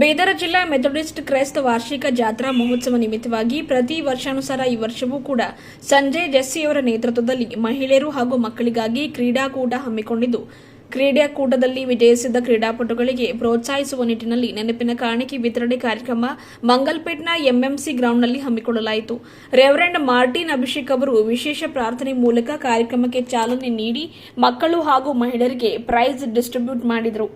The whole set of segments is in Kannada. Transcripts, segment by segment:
ಬೇದರ ಜಿಲ್ಲಾ ಮೆಥಡಿಸ್ಟ್ ಕ್ರೈಸ್ತ ವಾರ್ಷಿಕ ಜಾತ್ರಾ ಮಹೋತ್ಸವ ನಿಮಿತ್ತವಾಗಿ ಪ್ರತಿ ವರ್ಷಾನುಸಾರ ಈ ವರ್ಷವೂ ಕೂಡ ಸಂಜಯ್ ಜೆಸ್ಸಿಯವರ ನೇತೃತ್ವದಲ್ಲಿ ಮಹಿಳೆಯರು ಹಾಗೂ ಮಕ್ಕಳಿಗಾಗಿ ಕ್ರೀಡಾಕೂಟ ಹಮ್ಮಿಕೊಂಡಿದ್ದು. ಕ್ರೀಡಾಕೂಟದಲ್ಲಿ ವಿಜಯಿಸಿದ ಕ್ರೀಡಾಪಟುಗಳಿಗೆ ಪ್ರೋತ್ಸಾಹಿಸುವ ನಿಟ್ಟಿನಲ್ಲಿ ನೆನಪಿನ ಕಾಣಿಕೆ ವಿತರಣೆ ಕಾರ್ಯಕ್ರಮ ಮಂಗಲ್ಪೇಟ್ನ ಎಂಎಂಸಿ ಗ್ರೌಂಡ್ನಲ್ಲಿ ಹಮ್ಮಿಕೊಳ್ಳಲಾಯಿತು. ರೆವರೆಂಡ್ ಮಾರ್ಟಿನ್ ಅಭಿಷೇಕ್ ಅವರು ವಿಶೇಷ ಪ್ರಾರ್ಥನೆ ಮೂಲಕ ಕಾರ್ಯಕ್ರಮಕ್ಕೆ ಚಾಲನೆ ನೀಡಿ ಮಕ್ಕಳು ಹಾಗೂ ಮಹಿಳೆಯರಿಗೆ ಪ್ರೈಸ್ ಡಿಸ್ಟ್ರಿಬ್ಯೂಟ್ ಮಾಡಿದರು.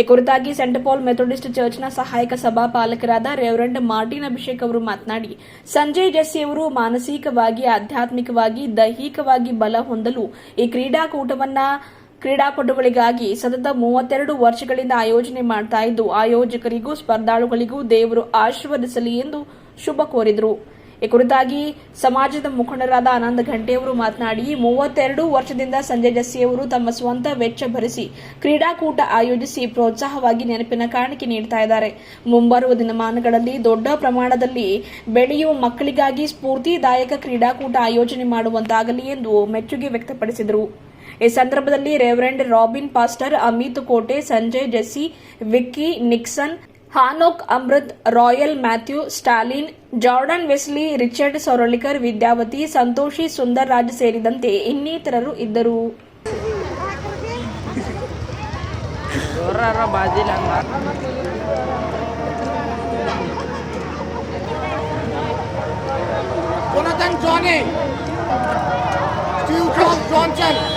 ಈ ಕುರಿತಾಗಿ ಸೆಂಟ್ ಪಾಲ್ ಮೆಥೋಡಿಸ್ಟ್ ಚರ್ಚ್ನ ಸಹಾಯಕ ಸಭಾಪಾಲಕರಾದ ರೆವರೆಂಡ್ ಮಾರ್ಟಿನ್ ಅಭಿಷೇಕ್ ಅವರು ಮಾತನಾಡಿ, ಸಂಜಯ್ ಜೆಸ್ಸಿ ಅವರು ಮಾನಸಿಕವಾಗಿ, ಆಧ್ಯಾತ್ಮಿಕವಾಗಿ, ದೈಹಿಕವಾಗಿ ಬಲ ಹೊಂದಲು ಈ ಕ್ರೀಡಾಕೂಟವನ್ನ, ಕ್ರೀಡಾಪಟುಗಳಿಗಾಗಿ ಸತತ ಮೂವತ್ತೆರಡು ವರ್ಷಗಳಿಂದ ಆಯೋಜನೆ ಮಾಡ್ತಾ ಇದ್ದು, ಆಯೋಜಕರಿಗೂ, ಸ್ಪರ್ಧಾಳುಗಳಿಗೂ ದೇವರು ಆಶೀರ್ವದಿಸಲಿ ಎಂದು ಶುಭ ಕೋರಿದರು. ಈ ಕುರಿತಾಗಿ ಸಮಾಜದ ಮುಖಂಡರಾದ ಆನಂದ್ ಘಂಟೆಯವರು ಮಾತನಾಡಿ, ಮೂವತ್ತೆರಡು ವರ್ಷದಿಂದ ಸಂಜಯ್ ಜಸ್ಸಿಯವರು ತಮ್ಮ ಸ್ವಂತ ವೆಚ್ಚ ಭರಿಸಿ ಕ್ರೀಡಾಕೂಟ ಆಯೋಜಿಸಿ ಪ್ರೋತ್ಸಾಹವಾಗಿ ನೆನಪಿನ ಕಾಣಿಕೆ ನೀಡ್ತಾ ಇದ್ದಾರೆ. ಮುಂಬರುವ ದಿನಮಾನಗಳಲ್ಲಿ ದೊಡ್ಡ ಪ್ರಮಾಣದಲ್ಲಿ ಬೆಳೆಯುವ ಮಕ್ಕಳಿಗಾಗಿ ಸ್ಫೂರ್ತಿದಾಯಕ ಕ್ರೀಡಾಕೂಟ ಆಯೋಜನೆ ಮಾಡುವಂತಾಗಲಿ ಎಂದು ಮೆಚ್ಚುಗೆ ವ್ಯಕ್ತಪಡಿಸಿದರು. ಈ ಸಂದರ್ಭದಲ್ಲಿ reverend Robin pastor Amit Kote, Sanjay Jessie, Vicky Nixon Hanok Amrit Royal Mathew Stalin Jordan Wesley Richard Soralikar Vidyavati Santoshi Sundar Raj ಸೇರಿದಂತೆ ಇನ್ನಿತರರು ಇದ್ದರು Jonathan Johnny, Steve Johnson.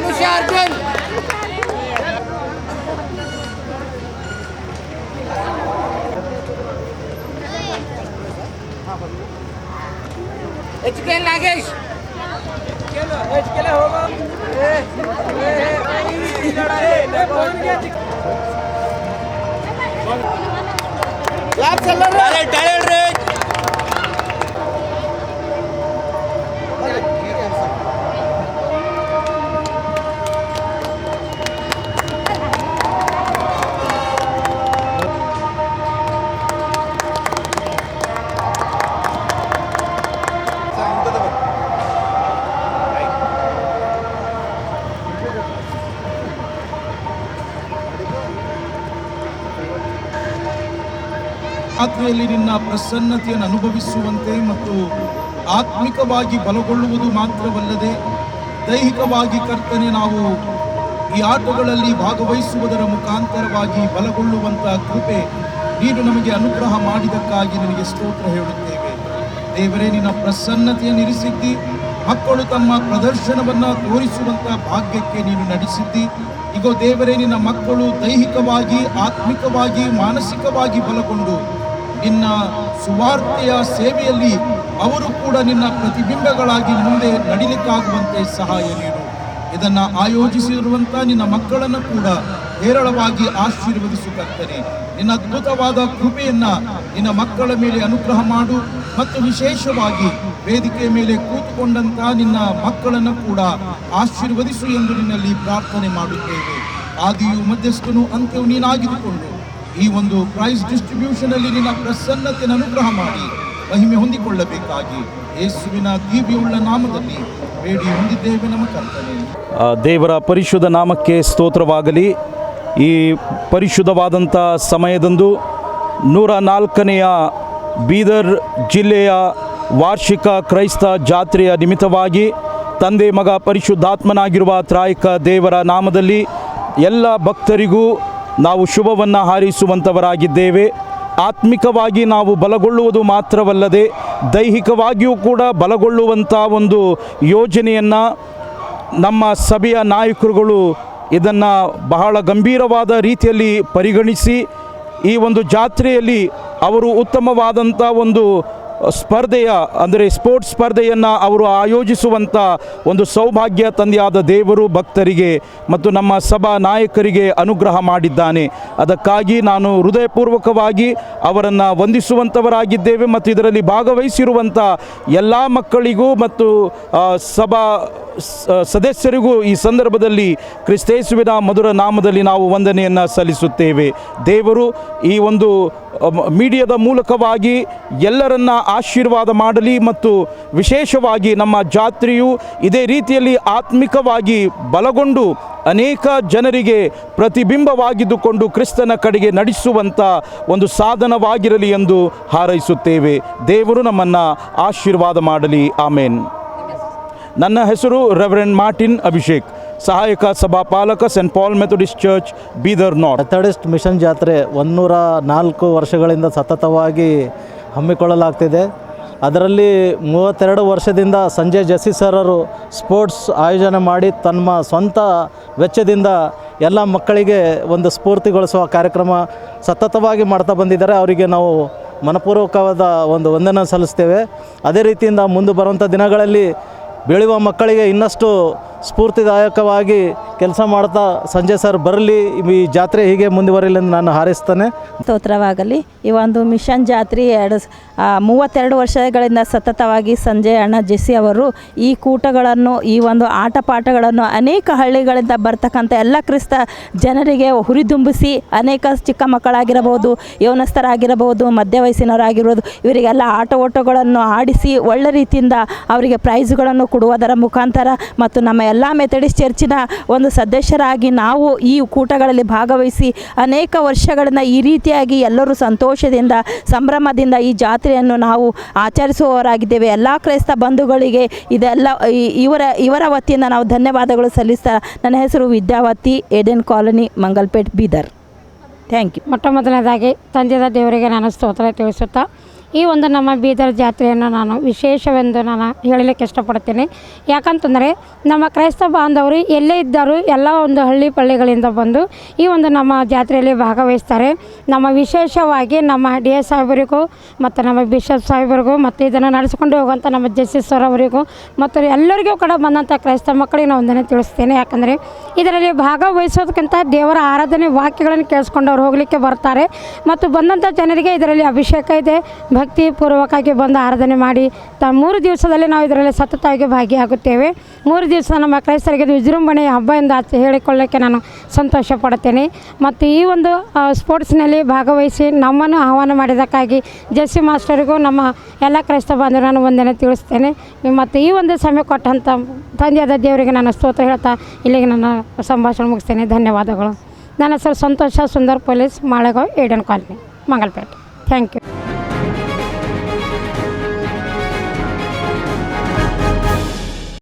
Anusha Arjun H K Nagesh claps ಎಲ್ಲರೂ ರಾತ್ರಿಯಲ್ಲಿ ನಿನ್ನ ಪ್ರಸನ್ನತೆಯನ್ನು ಅನುಭವಿಸುವಂತೆ ಮತ್ತು ಆತ್ಮಿಕವಾಗಿ ಬಲಗೊಳ್ಳುವುದು ಮಾತ್ರವಲ್ಲದೆ ದೈಹಿಕವಾಗಿ ಕರ್ತನೆ ನಾವು ಈ ಆಟಗಳಲ್ಲಿ ಭಾಗವಹಿಸುವುದರ ಮುಖಾಂತರವಾಗಿ ಬಲಗೊಳ್ಳುವಂತಹ ಕೃಪೆ ನೀನು ನಮಗೆ ಅನುಗ್ರಹ ಮಾಡಿದಕ್ಕಾಗಿ ನಿನಗೆ ಸ್ತೋತ್ರ ಹೇಳುತ್ತೇವೆ. ದೇವರೇ, ನಿನ್ನ ಪ್ರಸನ್ನತೆಯನ್ನು ಇರಿಸಿದ್ದಿ, ಮಕ್ಕಳು ತಮ್ಮ ಪ್ರದರ್ಶನವನ್ನ ತೋರಿಸುವಂತಹ ಭಾಗ್ಯಕ್ಕೆ ನೀನು ನಡೆಸಿದ್ದಿ. ಈಗ ದೇವರೇ, ನಿನ್ನ ಮಕ್ಕಳು ದೈಹಿಕವಾಗಿ, ಆತ್ಮಿಕವಾಗಿ, ಮಾನಸಿಕವಾಗಿ ಬಲಗೊಂಡು ನಿನ್ನ ಸುವಾರ್ತೆಯ ಸೇವೆಯಲ್ಲಿ ಅವರು ಕೂಡ ನಿನ್ನ ಪ್ರತಿಬಿಂಬಗಳಾಗಿ ಮುಂದೆ ನಡಿಲಿಕ್ಕಾಗುವಂತೆ ಸಹಾಯ ನೀಡು. ಇದನ್ನು ಆಯೋಜಿಸಿರುವಂತ ನಿನ್ನ ಮಕ್ಕಳನ್ನು ಕೂಡ ಹೇರಳವಾಗಿ ಆಶೀರ್ವದಿಸುತ್ತೇನೆ ನಿನ್ನ ಅದ್ಭುತವಾದ ಕೃಪೆಯನ್ನ ನಿನ್ನ ಮಕ್ಕಳ ಮೇಲೆ ಅನುಗ್ರಹ ಮಾಡು ಮತ್ತು ವಿಶೇಷವಾಗಿ ವೇದಿಕೆ ಮೇಲೆ ಕೂತುಕೊಂಡಂತ ನಿನ್ನ ಮಕ್ಕಳನ್ನು ಕೂಡ ಆಶೀರ್ವದಿಸು ಎಂದು ನಿನ್ನಲ್ಲಿ ಪ್ರಾರ್ಥನೆ ಮಾಡುತ್ತೇವೆ. ಆದಿಯು ಮಧ್ಯಸ್ಥನು ಅಂತ್ಯವು ನೀನಾಗಿದ್ದುಕೊಂಡು ಈ ಒಂದು ಪ್ರೈಸ್ ಡಿಸ್ಟ್ರಿಬ್ಯೂಷನ್ ಅಲ್ಲಿ ನಿನ್ನ ಪ್ರಸನ್ನತೆಯನ್ನು ಅನುಗ್ರಹ ಮಾಡಿ, ಮಹಿಮೆ ಹೊಂದಿಕೊಳ್ಳಬೇಕಾಗಿ ಯೇಸುವಿನ ದೀವಿಯುಳ್ಳ ನಾಮದಲ್ಲಿ ಬೇಡಿ ಹೊಂದಿದ್ದೇವೆ ನಮ್ಮ ಕರ್ತನೆ. ದೇವರ ಪರಿಶುದ್ಧ ನಾಮಕ್ಕೆ ಸ್ತೋತ್ರವಾಗಲಿ. ಈ ಪರಿಶುದ್ಧವಾದಂಥ ಸಮಯದಂದು ನೂರ ನಾಲ್ಕನೆಯ ಬೀದರ್ ಜಿಲ್ಲೆಯ ವಾರ್ಷಿಕ ಕ್ರೈಸ್ತ ಜಾತ್ರೆಯ ನಿಮಿತ್ತವಾಗಿ ತಂದೆ ಮಗ ಪರಿಶುದ್ಧಾತ್ಮನಾಗಿರುವ ತ್ರಾಯಕ ದೇವರ ನಾಮದಲ್ಲಿ ಎಲ್ಲ ಭಕ್ತರಿಗೂ ನಾವು ಶುಭವನ್ನು ಹಾರೈಸುವಂಥವರಾಗಿದ್ದೇವೆ ಆತ್ಮಿಕವಾಗಿ ನಾವು ಬಲಗೊಳ್ಳುವುದು ಮಾತ್ರವಲ್ಲದೆ ದೈಹಿಕವಾಗಿಯೂ ಕೂಡ ಬಲಗೊಳ್ಳುವಂಥ ಒಂದು ಯೋಜನೆಯನ್ನು ನಮ್ಮ ಸಭೆಯ ನಾಯಕರುಗಳು ಇದನ್ನು ಬಹಳ ಗಂಭೀರವಾದ ರೀತಿಯಲ್ಲಿ ಪರಿಗಣಿಸಿ ಈ ಒಂದು ಜಾತ್ರೆಯಲ್ಲಿ ಅವರು ಉತ್ತಮವಾದಂಥ ಒಂದು ಸ್ಪರ್ಧೆಯ, ಅಂದರೆ ಸ್ಪೋರ್ಟ್ಸ್ ಸ್ಪರ್ಧೆಯನ್ನು ಅವರು ಆಯೋಜಿಸುವಂಥ ಒಂದು ಸೌಭಾಗ್ಯ ತಂದೆಯಾದ ದೇವರು ಭಕ್ತರಿಗೆ ಮತ್ತು ನಮ್ಮ ಸಭಾ ನಾಯಕರಿಗೆ ಅನುಗ್ರಹ ಮಾಡಿದ್ದಾನೆ. ಅದಕ್ಕಾಗಿ ನಾನು ಹೃದಯಪೂರ್ವಕವಾಗಿ ಅವರನ್ನು ವಂದಿಸುವಂಥವರಾಗಿದ್ದೇವೆ ಮತ್ತು ಇದರಲ್ಲಿ ಭಾಗವಹಿಸಿರುವಂಥ ಎಲ್ಲ ಮಕ್ಕಳಿಗೂ ಮತ್ತು ಸಭಾ ಸದಸ್ಯರಿಗೂ ಈ ಸಂದರ್ಭದಲ್ಲಿ ಕ್ರಿಸ್ತೇಸುವಿನ ಮಧುರ ನಾಮದಲ್ಲಿ ನಾವು ವಂದನೆಯನ್ನು ಸಲ್ಲಿಸುತ್ತೇವೆ. ದೇವರು ಈ ಒಂದು ಮೀಡಿಯಾದ ಮೂಲಕವಾಗಿ ಎಲ್ಲರನ್ನ ಆಶೀರ್ವಾದ ಮಾಡಲಿ ಮತ್ತು ವಿಶೇಷವಾಗಿ ನಮ್ಮ ಜಾತ್ರೆಯು ಇದೇ ರೀತಿಯಲ್ಲಿ ಆತ್ಮಿಕವಾಗಿ ಬಲಗೊಂಡು ಅನೇಕ ಜನರಿಗೆ ಪ್ರತಿಬಿಂಬವಾಗಿದ್ದುಕೊಂಡು ಕ್ರಿಸ್ತನ ಕಡೆಗೆ ನಡೆಸುವಂಥ ಒಂದು ಸಾಧನವಾಗಿರಲಿ ಎಂದು ಹಾರೈಸುತ್ತೇವೆ. ದೇವರು ನಮ್ಮನ್ನು ಆಶೀರ್ವಾದ ಮಾಡಲಿ. ಆಮೇನ್. ನನ್ನ ಹೆಸರು ರೆವರೆಂಡ್ ಮಾರ್ಟಿನ್ ಅಭಿಷೇಕ್, ಸಹಾಯಕ ಸಭಾಪಾಲಕ saint Paul Methodist church, Bidar north. Methodist mission ಜಾತ್ರೆ ಒಂದೂರ ನಾಲ್ಕು ವರ್ಷಗಳಿಂದ ಸತತವಾಗಿ ಹಮ್ಮಿಕೊಳ್ಳಲಾಗ್ತಿದೆ. ಅದರಲ್ಲಿ ಮೂವತ್ತೆರಡು ವರ್ಷದಿಂದ ಸಂಜಯ್ ಜಸ್ಸಿ ಅವರು ಸ್ಪೋರ್ಟ್ಸ್ ಆಯೋಜನೆ ಮಾಡಿ ತಮ್ಮ ಸ್ವಂತ ವೆಚ್ಚದಿಂದ ಎಲ್ಲ ಮಕ್ಕಳಿಗೆ ಒಂದು ಸ್ಫೂರ್ತಿಗೊಳಿಸುವ ಕಾರ್ಯಕ್ರಮ ಸತತವಾಗಿ ಮಾಡ್ತಾ ಬಂದಿದ್ದಾರೆ. ಅವರಿಗೆ ನಾವು ಮನಪೂರ್ವಕವಾದ ಒಂದು ವಂದನೆ ಸಲ್ಲಿಸ್ತೇವೆ. ಅದೇ ರೀತಿಯಿಂದ ಮುಂದೆ ಬರುವಂಥ ದಿನಗಳಲ್ಲಿ ಬೆಳೆಯುವ ಮಕ್ಕಳಿಗೆ ಇನ್ನಷ್ಟು ಸ್ಫೂರ್ತಿದಾಯಕವಾಗಿ ಕೆಲಸ ಮಾಡ್ತಾ ಸಂಜಯ್ ಸರ್ ಬರಲಿ, ಈ ಜಾತ್ರೆ ಹೀಗೆ ಮುಂದುವರಿಲಿ ಎಂದು ನಾನು ಹಾರೈಸ್ತೇನೆ. ಸ್ತೋತ್ರವಾಗಲಿ. ಈ ಒಂದು ಮಿಷನ್ ಜಾತ್ರೆ ಎರಡು ಮೂವತ್ತೆರಡು ವರ್ಷಗಳಿಂದ ಸತತವಾಗಿ ಸಂಜಯ್ ಅಣ್ಣ ಜೆಸಿ ಅವರು ಈ ಕೂಟಗಳನ್ನು, ಈ ಒಂದು ಆಟ ಪಾಠಗಳನ್ನು ಅನೇಕ ಹಳ್ಳಿಗಳಿಂದ ಬರ್ತಕ್ಕಂಥ ಎಲ್ಲ ಕ್ರಿಸ್ತ ಜನರಿಗೆ ಹುರಿದುಂಬಿಸಿ ಅನೇಕ ಚಿಕ್ಕ ಮಕ್ಕಳಾಗಿರಬಹುದು ಯೌನಸ್ಥರಾಗಿರಬಹುದು ಮಧ್ಯ ವಯಸ್ಸಿನವರಾಗಿರ್ಬೋದು ಇವರಿಗೆಲ್ಲ ಆಟ ಓಟಗಳನ್ನು ಆಡಿಸಿ ಒಳ್ಳೆ ರೀತಿಯಿಂದ ಅವರಿಗೆ ಪ್ರೈಸ್ಗಳನ್ನು ಕೊಡುವುದರ ಮುಖಾಂತರ ಮತ್ತು ನಮ್ಮ ಎಲ್ಲ ಮೆಥಡಿಸ್ಟ್ ಚರ್ಚಿನ ಒಂದು ಸದಸ್ಯರಾಗಿ ನಾವು ಈ ಕೂಟಗಳಲ್ಲಿ ಭಾಗವಹಿಸಿ ಅನೇಕ ವರ್ಷಗಳನ್ನು ಈ ರೀತಿಯಾಗಿ ಎಲ್ಲರೂ ಸಂತೋಷದಿಂದ, ಸಂಭ್ರಮದಿಂದ ಈ ಜಾತ್ರೆಯನ್ನು ನಾವು ಆಚರಿಸುವವರಾಗಿದ್ದೇವೆ. ಎಲ್ಲ ಕ್ರೈಸ್ತ ಬಂಧುಗಳಿಗೆ ಇದೆಲ್ಲ ಇವರ ಇವರ ವತಿಯಿಂದ ನಾವು ಧನ್ಯವಾದಗಳು ಸಲ್ಲಿಸ್ತಾ ನನ್ನ ಹೆಸರು Vidyavati, Eden colony, Mangalpet, Bidar. Thank you ಮೊಟ್ಟ ಮೊದಲನೇದಾಗಿ, ತಂದೆದ ದೇವರಿಗೆ ನಾನು ಸ್ತೋತ್ರ ತಿಳಿಸುತ್ತಾ ಈ ಒಂದು ನಮ್ಮ ಬೀದರ್ ಜಾತ್ರೆಯನ್ನು ನಾನು ವಿಶೇಷವೆಂದು ನಾನು ಹೇಳಲಿಕ್ಕೆ ಇಷ್ಟಪಡ್ತೀನಿ. ಯಾಕಂತಂದರೆ ನಮ್ಮ ಕ್ರೈಸ್ತ ಬಾಂಧವರು ಎಲ್ಲೇ ಇದ್ದರೂ ಎಲ್ಲ ಒಂದು ಹಳ್ಳಿ ಪಳ್ಳಿಗಳಿಂದ ಬಂದು ಈ ಒಂದು ನಮ್ಮ ಜಾತ್ರೆಯಲ್ಲಿ ಭಾಗವಹಿಸ್ತಾರೆ. ನಮ್ಮ ವಿಶೇಷವಾಗಿ ನಮ್ಮ ಡಿ ಎಸ್ ಸಾಹೇಬರಿಗೂ ಮತ್ತು ನಮ್ಮ ಬಿಷಪ್ ಸಾಹೇಬರಿಗೂ ಮತ್ತು ಇದನ್ನು ನಡೆಸಿಕೊಂಡು ಹೋಗುವಂಥ ನಮ್ಮ ಜಸ್ಟಿಸ್ ಸರ್ ಅವರಿಗೂ ಮತ್ತು ಎಲ್ಲರಿಗೂ ಕೂಡ ಬಂದಂಥ ಕ್ರೈಸ್ತ ಮಕ್ಕಳಿಗೆ ನಾವು ಒಂದನ್ನು ತಿಳಿಸ್ತೇನೆ. ಯಾಕಂದರೆ ಇದರಲ್ಲಿ ಭಾಗವಹಿಸೋದಕ್ಕಿಂತ ದೇವರ ಆರಾಧನೆ ವಾಕ್ಯಗಳನ್ನು ಕೇಳಿಸ್ಕೊಂಡು ಅವ್ರು ಹೋಗಲಿಕ್ಕೆ ಬರ್ತಾರೆ. ಮತ್ತು ಬಂದಂಥ ಜನರಿಗೆ ಇದರಲ್ಲಿ ಅಭಿಷೇಕ ಇದೆ ಭಕ್ತಿ ಪೂರ್ವಕವಾಗಿ ಬಂದು ಆರಾಧನೆ ಮಾಡಿ ತ ಮೂರು ದಿವಸದಲ್ಲಿ ನಾವು ಇದರಲ್ಲಿ ಸತತವಾಗಿ ಭಾಗಿಯಾಗುತ್ತೇವೆ. ಮೂರು ದಿವಸ ನಮ್ಮ ಕ್ರೈಸ್ತರಿಗೆ ವಿಜೃಂಭಣೆಯ ಹಬ್ಬ ಎಂದು ಆಚೆ ಹೇಳಿಕೊಳ್ಳೋಕ್ಕೆ ನಾನು ಸಂತೋಷ ಪಡುತ್ತೇನೆ. ಮತ್ತು ಈ ಒಂದು ಸ್ಪೋರ್ಟ್ಸ್ನಲ್ಲಿ ಭಾಗವಹಿಸಿ ನಮ್ಮನ್ನು ಆಹ್ವಾನ ಮಾಡಿದ್ದಕ್ಕಾಗಿ ಜೆಸ್ಸಿ ಮಾಸ್ಟರಿಗೂ ನಮ್ಮ ಎಲ್ಲ ಕ್ರೈಸ್ತ ಬಾಂಧವರು ನಾನು ತಿಳಿಸ್ತೇನೆ. ಮತ್ತು ಈ ಒಂದು ಸಮಯ ಕೊಟ್ಟಂಥ ತಂದೆಯಾದ ದೇವರಿಗೆ ನಾನು ಸ್ತೋತ್ರ ಹೇಳ್ತಾ ಇಲ್ಲಿಗೆ ನನ್ನ ಸಂಭಾಷಣೆ ಮುಗಿಸ್ತೇನೆ. ಧನ್ಯವಾದಗಳು. ನನ್ನ ಹೆಸರು Santosh Sundar police Malegaon Eden colony, Mangalpet. Thank you